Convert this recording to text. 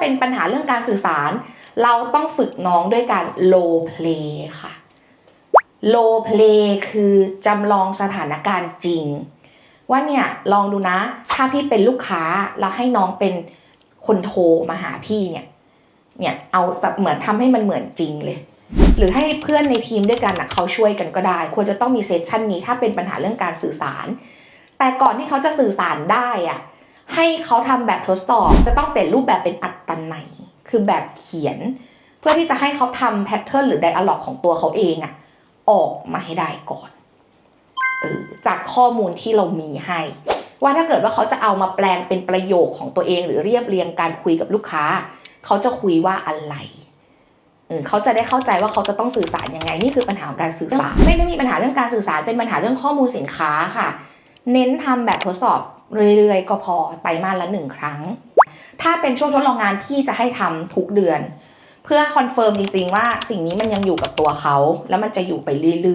เป็นปัญหาเรื่องการสื่อสาร เราต้องฝึกน้องด้วยการ role play ค่ะ role play คือจำลองสถานการณ์จริง ว่าเนี่ยลองดูนะ ถ้าพี่เป็นลูกค้าแล้วให้น้องเป็นคนโทรมาหาพี่เนี่ยเนี่ยเอาเหมือนทำให้มันเหมือนจริงเลย หรือให้เพื่อนในทีมด้วยกันนะเขาช่วยกันก็ได้ ควรจะต้องมีเซสชันนี้ถ้าเป็นปัญหาเรื่องการสื่อสาร แต่ก่อนที่เขาจะสื่อสารได้อะ ให้เขาทำแบบทดสอบจะต้องเปลี่ยนรูปแบบเป็นอัตนัยคือแบบเขียน เพื่อที่จะให้เขาทำแพทเทิร์นหรือไดอะล็อกของตัวเขาเองอะออกมาให้ได้ก่อนออจากข้อมูลที่เรามีให้ ว่าถ้าเกิดว่าเขาจะเอามาแปลงเป็นประโยคของตัวเองหรือเรียบเรียงการคุยกับลูกค้า เขาจะคุยว่าอะไรเออเขาจะได้เข้าใจว่าเขาจะต้องสื่อสารยังไง นี่คือปัญหาของการสื่อสาร ไม่ได้มีปัญหาเรื่องการสื่อสารเป็นปัญหาเรื่องข้อมูลสินค้าค่ะ เน้นทำแบบทดสอบ เรื่อยๆ ก็พอไตรมาสละหนึ่งครั้ง ถ้าเป็นช่วงทดลองงานที่จะให้ทำทุกเดือน เพื่อคอนเฟิร์มจริงๆว่าสิ่งนี้มันยังอยู่กับตัวเขา แล้วมันจะอยู่ไปเรื่อยๆ